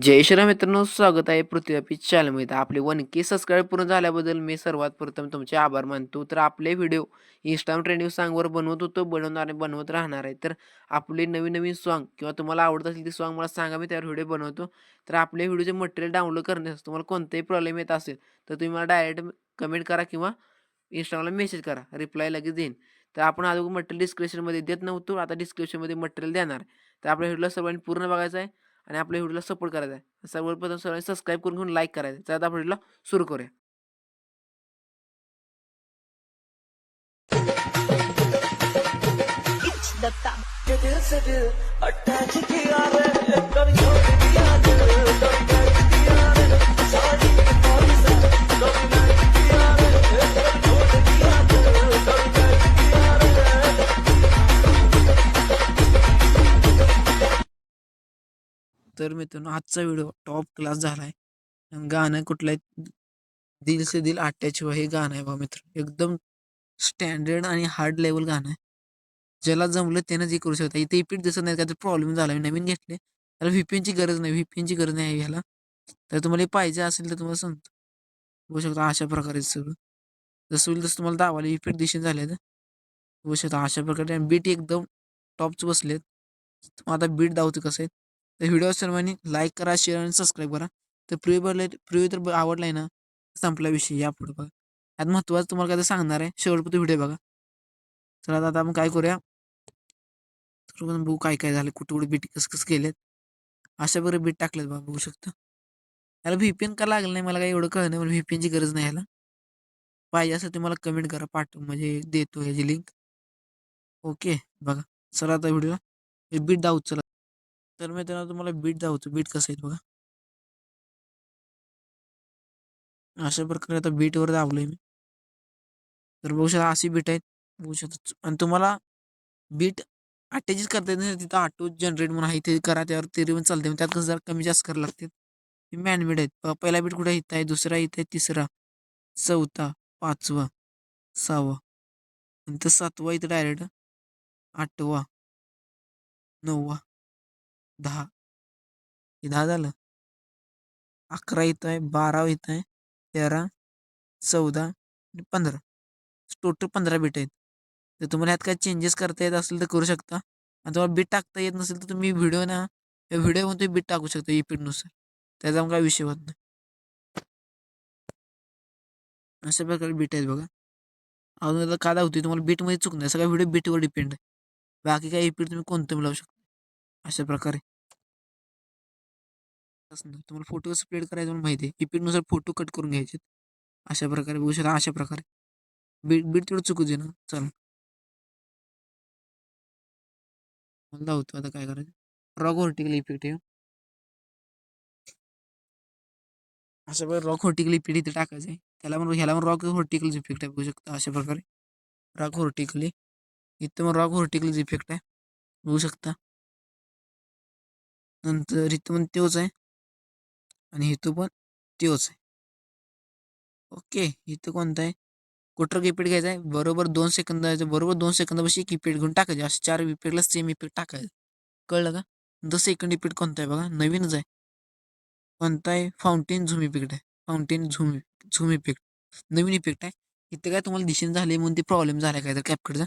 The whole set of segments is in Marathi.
जय श्रीराम मित्रांनो स्वागत आहे पृथ्वी चॅनलमध्ये आपले वन के सबस्क्राईब पूर्ण झाल्याबद्दल मी सर्वात प्रथम तुमचे आभार मानतो. तर आपले व्हिडिओ इंस्टाम ट्रेंडिंग सॉंगवर बनवत होतो बनवणार आणि बनवत राहणार आहे. तर आपले नवीन नवीन सॉन्ग किंवा तुम्हाला आवडत असेल ते सॉन्ग मला सांगा मी त्यावर व्हिडिओ बनवतो. तर आपले व्हिडिओचे मटेरियल डाउनलोड करण्यास तुम्हाला कोणताही प्रॉब्लेम येत असेल तर तुम्ही मला डायरेक्ट कमेंट करा किंवा इंस्टाग्रामला मेसेज करा. रिप्लाय लगेच देईन तर आपण अजून मटेरियल डिस्क्रिप्शनमध्ये देत नव्हतो आता डिस्क्रिप्शनमध्ये मटेरियल देणार. आहे तर आपल्या व्हिडिओला सर्वांनी पूर्ण बघायचं आहे. आणि आपल्या व्हिडिओला सपोर्ट करायचा आहे. सर्वप्रथम सर्वांनी सबस्क्राईब करून घेऊन लाईक करायचं तर आता आपण व्हिडिओला सुरू करूया. दत्ता तर मित्रांनो आजचा व्हिडिओ टॉप क्लास झाला आहे गाणं कुठलंही दिल से दिल अटॅच व्हा हे गाणं आहे बा मित्र. एकदम स्टँडर्ड आणि हार्ड लेवल गाणं आहे. ज्याला जमलं त्यानं जे करू शकता. इथे रिपीट दिसत नाही काहीतरी प्रॉब्लेम झाला. मी नवीन घेतले. त्याला व्हीपीएनची गरज नाही. व्हीपीएनची गरज नाही ह्याला. तर तुम्हाला पाहिजे असेल तर तुम्हाला सांगतो. बघू शकता अशा प्रकारे सगळं. जसं होईल तसं तुम्हाला दावाला इफेक्ट दिशेन झाले तर बघू शकता अशा प्रकारे. बीट एकदम टॉपच बसलेत. मग आता बीट दावतो कसं आहे? तर व्हिडिओ सर्वांनी लाईक करा शेअर आणि सबस्क्राईब करा. तर प्रिव्ह बघले प्रिव्ह तर आवडलाय ना संपला विषय या पुढे बघा. यात महत्त्वाचं तुम्हाला काय सांगणार आहे शेवटपर्यंत व्हिडिओ बघा. चला आता आपण काय करूया? तर बघू काय काय झालं कुठे कुठे बीट कसं कसं केलेत अशा प्रकारे बीट टाकलेत बघा बघू शकता. याला व्हीपीएन का लागलं नाही मला काही एवढं कळलं नाही मला व्हीपीएनची गरज नाही याला. पाहिजे असं तुम्हाला कमेंट करा पाठव म्हणजे देतो ह्याची लिंक ओके बघा. चला आता व्हिडिओला. बीट दाऊ चला. तर मी त्यांना तुम्हाला बीट दाखवतो. बीट कसं आहे बघा. अशा प्रकारे आता बीटवर दाबलोय मी. तर बघू शकता अशी बीट आहेत. बघू शकता आणि तुम्हाला बीट अटॅचच करता येत नाही तिथं ऑटो जनरेट म्हणून आहे ते करा त्यावर ते पण चालते मग त्यात कसं जरा कमी जास्त करावं लागते हे मॅनमेड आहेत. पहिला बीट कुठे इथं आहे दुसरा इथं आहे तिसरा चौथा पाचवा सहावा. नंतर सातवा इथं डायरेक्ट आठवा नववा. दहा. दहा झालं. अकरा आहे, बारा इथं आहे, तेरा, चौदा आणि पंधरा. टोटल पंधरा बीट आहेत. तर तुम्हाला ह्यात काय चेंजेस करता येत असेल तर करू शकता. आणि तुम्हाला बीट टाकता येत नसेल तर तुम्ही व्हिडिओ ना व्हिडिओमध्ये बीट टाकू शकता इपिडनुसार त्याचा काय विषय होत नाही. अशा प्रकारे बीट आहेत बघा. अजून काय होती तुम्हाला बीटमध्ये चूक नाही सगळा व्हिडिओ बीटवर डिपेंड आहे. बाकी काय इपिड तुम्ही कोणतं लावू शकता? अशा प्रकारे. तुम्हाला फोटो कसं प्लेट करायचं म्हणून माहिती आहे. इपिडनुसार फोटो कट करून घ्यायचे अशा प्रकारे बघू शकता अशा प्रकारे. बीट बीट तेवढं चुकू दे ना. चल. मला होतो आता काय करायचं. रॉक व्हर्टिकल इफेक्ट आहे. अशा प्रकारे रॉक व्हर्टिकल इफेक्ट इथे टाकायचं आहे. त्याला पण ह्याला पण रॉक व्हर्टिकल इफेक्ट आहे बघू शकता. अशा प्रकारे. रॉक व्हर्टिकली इथं मग रॉक व्हर्टिकल इफेक्ट आहे. बघू शकता. नंतर इथं पण तोच आहे. आणि इथं पण तोच आहे. ओके इथं कोणता आहे? कुठं इफेक्ट घ्यायचा आहे? बरोबर दोन सेकंद बरोबर दोन सेकंदापाशी एक घेऊन टाकायचे. असे चार विपीडला सेम इफेक्ट टाकायचं. कळलं का? द सेकंड इफेक्ट कोणता आहे बघा? नवीनच आहे. कोणता आहे? फाउंटेन झूम इफेक्ट आहे. फाउंटेन झूम झूम इफेक्ट नवीन इफेक्ट आहे. इथं काय तुम्हाला दिशेने झाले म्हणून ते प्रॉब्लेम झाला काय तर कॅपकडचा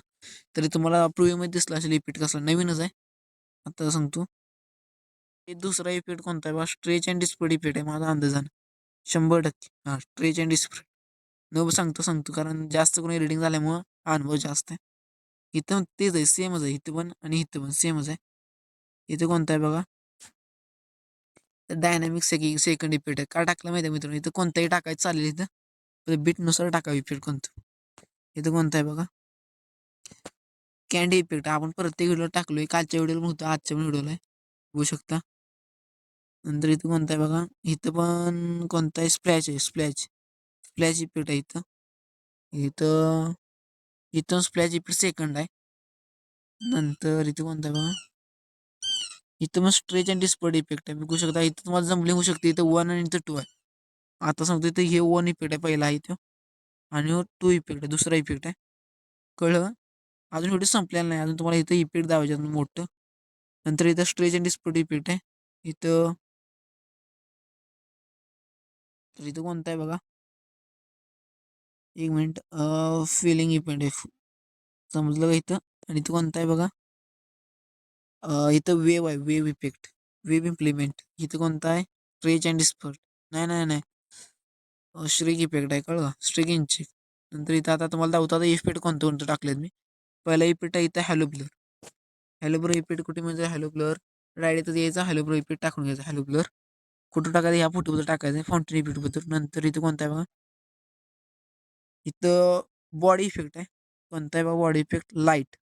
तरी तुम्हाला प्रूव्हमध्ये दिसला असेल इफेक्ट कसला. नवीनच आहे. आता सांगतो. हे दुसरा इफेक्ट कोणता आहे? बा स्ट्रेच अँड डिस्प्ले इफेक्ट आहे माझा अंदाजान. शंभर टक्के. हां स्ट्रेच अँड डिस्प्ले न सांगतो सांगतो कारण जास्त करून रिडिंग झाल्यामुळं हा अनुभव जास्त आहे. इथं तेच आहे सेमच आहे इथं पण आणि इथं पण सेमच आहे. इथं कोणता आहे बघा? डायनॅमिक सेकि सेकंड इफेक्ट आहे. का टाकलं माहिती आहे मित्रांनो? इथं कोणताही टाकायचं चालेल इथं. बीटनुसार टाकावं इफेक्ट कोणतं. इथं कोणता आहे बघा? कॅन्डी इफेक्ट आपण प्रत्येक व्हिडिओ टाकलोय. कालच्या व्हिडिओला होतं आजच्या पण व्हिडिओला आहे. बघू शकता. नंतर इथं कोणता आहे बघा इथं पण कोणता आहे? स्प्लॅच आहे स्प्लॅच स्प्लॅच इफेक्ट आहे इथं. इथं इथं स्प्लॅच इफेक्ट सेकंड आहे. नंतर इथं कोणता आहे बघा? इथं मग स्ट्रेच अँड डिस्पर्ड इफेक्ट आहे. बघू शकता इथं तुम्हाला जमली होऊ शकते. इथं वन आणि इथं टू आहे. आता सांगतो इथं हे वन इफेक्ट आहे पहिला आहे इथं आणि हो, टू इफेक्ट आहे दुसरा इफेक्ट आहे. कळलं? अजून व्हिडिओ संपलेला नाही. अजून तुम्हाला इथं इफेक्ट दावायचे मोठं. नंतर इथं स्ट्रेच अँड डिस्पर्ड इफेक्ट आहे. इथं तर इथं कोणता आहे बघा? एक मिनिट. फिलिंग इफेक्ट आहे. समजलं का इथं? आणि इथं कोणता आहे बघा? इथं वेव आहे. वेव इफेक्ट वेव इम्प्लिमेंट इथं कोणता आहे? स्ट्रेच अँड डिस्पर्ट नाही नाही नाही. श्रेक इफेक्ट आहे. कळलं? स्ट्रिक इंचिक नंतर इथं आता तुम्हाला दाखवतो. आता इफेक्ट कोणतं कोणतं टाकलेत मी. पहिला इफेक्ट आहे इथं halo blur halo blur effect कुठे म्हणजे हॅलो ब्लर डायरेक्ट यायचा. हॅलो ब्लर इफेक्ट टाकून घ्यायचा. हॅलो ब्लर कुठं टाकायचं? ह्या फोटोबद्दल टाकायचं. फाउंटेन इफेक्टबद्दल नंतर इथं कोणता आहे बघा? इथं बॉडी इफेक्ट आहे. कोणता आहे बघा? बॉडी इफेक्ट लाइट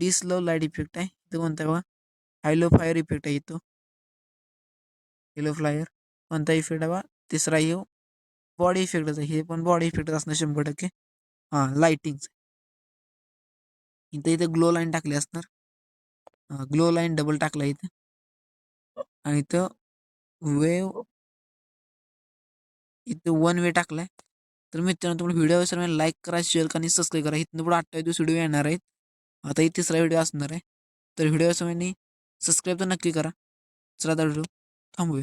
डिस लो लाइट इफेक्ट आहे. इथं कोणता आहे बघा? हायलो फायर इफेक्ट आहे इथं. हेलो फ्लायर कोणता इफेक्ट आहे बा तिसरा येऊ बॉडी इफेक्टच आहे. हे पण बॉडी इफेक्टच असणार शंभर टक्के. हां लाईटिंग इथं इथं ग्लो लाईन टाकली असणार. ग्लो लाईन डबल टाकला इथं. आणि इथं वेव इथं वन वे टाकलाय. तर मित्रांनो तुम्हाला व्हिडिओ सर लाईक करा शेअर करा आणि सबस्क्राईब करा. इथनं पुढे अठ्ठावीस दिवस व्हिडिओ येणार आहेत. आता इथे तिसरा व्हिडिओ असणार आहे. तर व्हिडिओ सर्वांनी सबस्क्राईब तर नक्की करा. चला आता व्हिडिओ थांबूया.